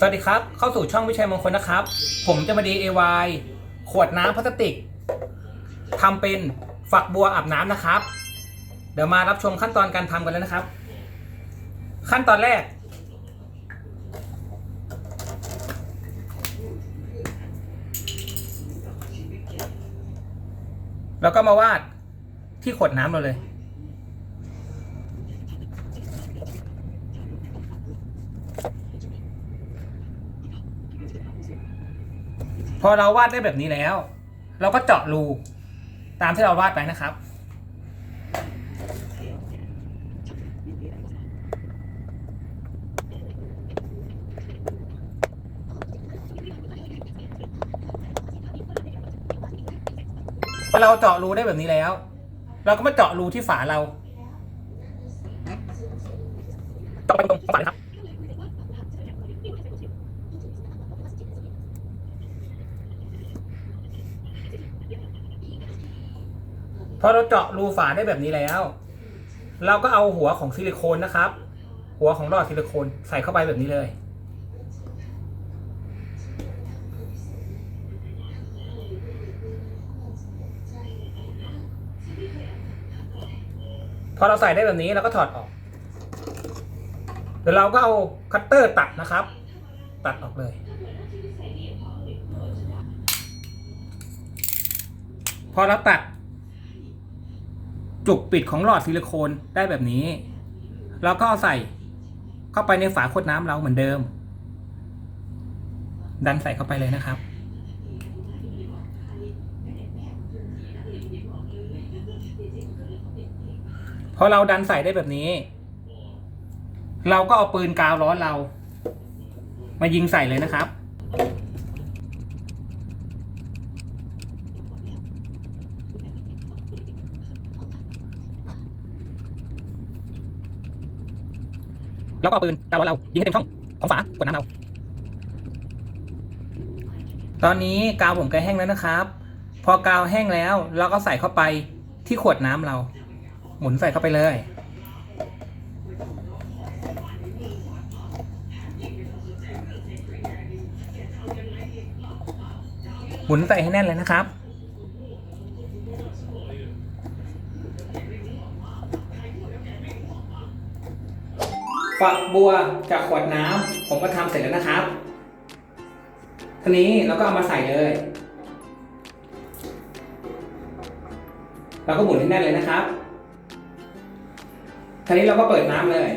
สวัสดีครับ เข้าสู่ช่องวิชัยมงคลนะครับ ผมจะมา DIY ขวดน้ำพลาสติกทำเป็นฝักบัวอาบน้ำนะครับ เดี๋ยวมารับชมขั้นตอนการทำกันเลยนะครับ ขั้นตอนแรก แล้วก็มาวาดที่ขวดน้ำเราเลย พอเราวาดได้แบบนี้แล้ว เราก็เจาะรูตามที่เราวาดไปนะครับ พอเราเจาะรูได้แบบนี้แล้ว เราก็มาเจาะรูที่ฝาเราเจาะไปตรงฝาเลยครับ พอเราเจาะรูฝาได้แบบนี้แล้ว เราก็เอาหัวของซิลิโคนนะครับ หัวของหลอดซิลิโคนใส่เข้าไปแบบนี้เลย พอเราใส่ได้แบบนี้เราก็ถอดออกเดี๋ยวเราก็เอาคัตเตอร์ตัดนะครับ ตัดออกเลย พอเราตัด จุกปิดของหลอดซิลิโคนได้แบบนี้เราก็เอาใส่เข้าไปในฝาขวดน้ำเราเหมือนเดิม ดันใส่เข้าไปเลยนะครับ พอเราดันใส่ได้แบบนี้ เราก็เอาปืนกาวร้อนเรา มายิงใส่เลยนะครับ แล้วก็เอาปืนกาวร้อนเรายิงให้เต็มช่องของฝาขวดน้ำเรา ตอนนี้กาวผมกล้แห้งแล้วนะครับ พอกาวแห้งแล้วเราก็ใส่เข้าไปที่ขวดน้ำเรา หมุนใส่เข้าไปเลย หมุนใส่ให้แน่นเลยนะครับ ฝักบัวจากขวดน้ำผมก็ทำเสร็จแล้วนะครับทีนี้เราก็เอามาใส่เลยเราก็หมุนให้แน่นเลยนะครับทีนี้เราก็เปิดน้ำเลย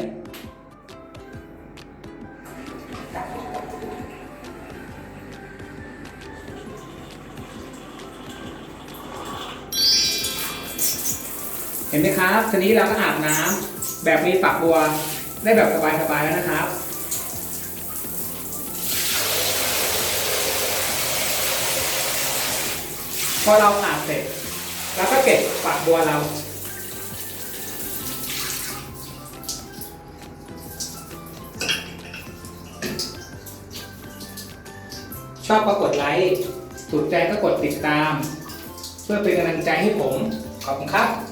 เห็นไหมครับ ทีนี้เราก็อาบน้ำแบบมีฝักบัว ได้แบบสบายๆแล้วนะครับพอเราอาบเสร็จเราก็เก็บฝักบัวเรา ชอบก็กดไลค์ถูกใจก็กดติดตาม เพื่อเป็นกำลังใจให้ผม ขอบคุณครับ